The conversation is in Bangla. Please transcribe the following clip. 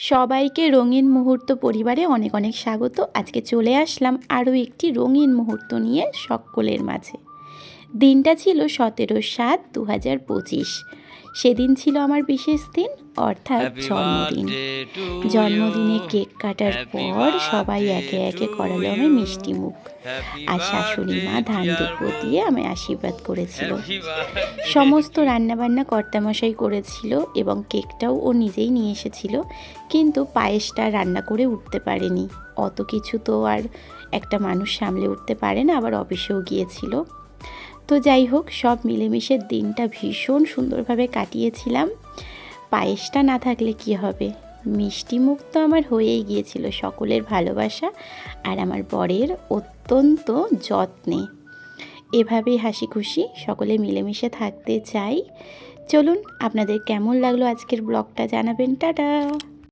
সবাইকে রঙিন মুহূর্ত পরিবারে অনেক অনেক স্বাগত। আজকে চলে আসলাম আরও একটি রঙিন মুহূর্ত নিয়ে সকলের মাঝে। দিনটা ছিল সতেরো সাত দু হাজার পঁচিশ। সেদিন ছিল আমার বিশেষ দিন অর্থাৎ জন্মদিন। জন্মদিনে কেক কাটার পর সবাই একে একে করালো আমি মিষ্টি মুখ আর শাশুড়ি মা ধান দুব্বো দিয়ে আমি আশীর্বাদ করেছিল। সমস্ত রান্নাবান্না কর্তামশাই করেছিল এবং কেকটাও ও নিজেই নিয়ে এসেছিল কিন্তু পায়েসটা রান্না করে উঠতে পারেনি। অত কিছু তো আর একটা মানুষ সামলে উঠতে পারে না আবার অফিসেও গিয়েছিল। তো যাই হোক, সব মিলেমিশে দিনটা ভীষণ সুন্দরভাবে কাটিয়েছিলাম। পায়েসটা না থাকলে কি হবে? মিষ্টি মুখ তো আমার হয়েই গিয়েছিল সকলের ভালোবাসা আর আমার বরের অত্যন্ত যত্নে। এভাবেই হাসি খুশি সকলে মিলেমিশে থাকতে চাই। চলুন, আপনাদের কেমন লাগল আজকের ব্লগটা জানাবেন। টাটা!